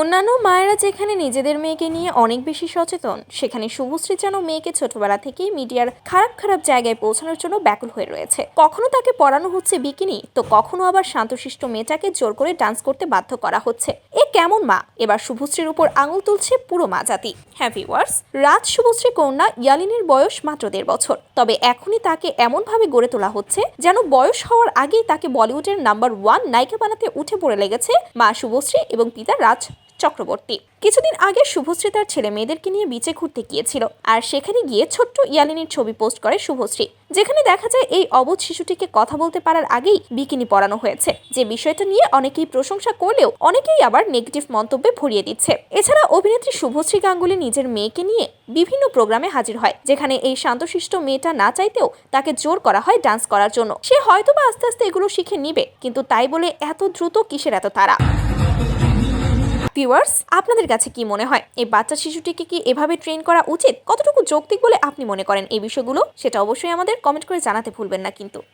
অন্যান্য মায়েরা যেখানে নিজেদের মেয়েকে নিয়ে অনেক বেশি সচেতন, সেখানে শুভশ্রী যেন মেয়েকে ছোটবেলা থেকেই মিডিয়ার খারাপ খারাপ জায়গায় পৌঁছানোর জন্য ব্যাকুল হয়ে রয়েছে। কখনো তাকে পড়ানো হচ্ছে বিকিনি, তো কখনো আবার শান্তশিষ্ট মেয়েটাকে জোর করে ডান্স করতে বাধ্য করা হচ্ছে। এ কেমন মা? এবার শুভশ্রীর উপর আঙুল তুলছে পুরো মা জাতি। হ্যাপি ওয়ার্স রাজ শুভশ্রী কন্যা ইয়ালিনের বয়স মাত্র দেড় বছর। তবে এখনই তাকে এমনভাবে গড়ে তোলা হচ্ছে যেন বয়স হওয়ার আগেই তাকে বলিউডের নাম্বার ওয়ান নায়িকা বানাতে উঠে পড়ে লেগেছে মা শুভশ্রী এবং পিতা রাজ। চক্রবর্তী। কিছুদিন আগে শুভশ্রী তার ছেলে মেয়েদেরকে নিয়ে বিচে ঘুরতে গিয়েছিল। আর সেখানে গিয়ে ছোট্ট ইয়ালিনীর ছবি পোস্ট করে শুভশ্রী। যেখানে দেখা যায় এই অবধ শিশুটিকে কথা বলতে পারার আগেই বিকিনি পরানো হয়েছে। যে বিষয়টা নিয়ে অনেকেই প্রশংসা করলেও অনেকেই আবার নেগেটিভ মন্তব্যে ভরিয়ে দিচ্ছে। এছাড়া অভিনেত্রী শুভশ্রী গাঙ্গুলি নিজের মেয়েকে নিয়ে বিভিন্ন প্রোগ্রামে হাজির হয়, যেখানে এই শান্তশিষ্ট মেয়েটা না চাইতেও তাকে জোর করা হয় ডান্স করার জন্য। সে হয়তোবা আস্তে আস্তে এগুলো শিখে নিবে, কিন্তু তাই বলে এত দ্রুত কিসের এত তারা ভিউয়ার্স আপনাদের কাছে কি মনে হয়? এই বাচ্চা শিশুটিকে কি এভাবে ট্রেন করা উচিত? কতটুকু যৌক্তিক বলে আপনি মনে করেন এই বিষয়গুলো? সেটা অবশ্যই আমাদের কমেন্ট করে জানাতে ভুলবেন না কিন্তু।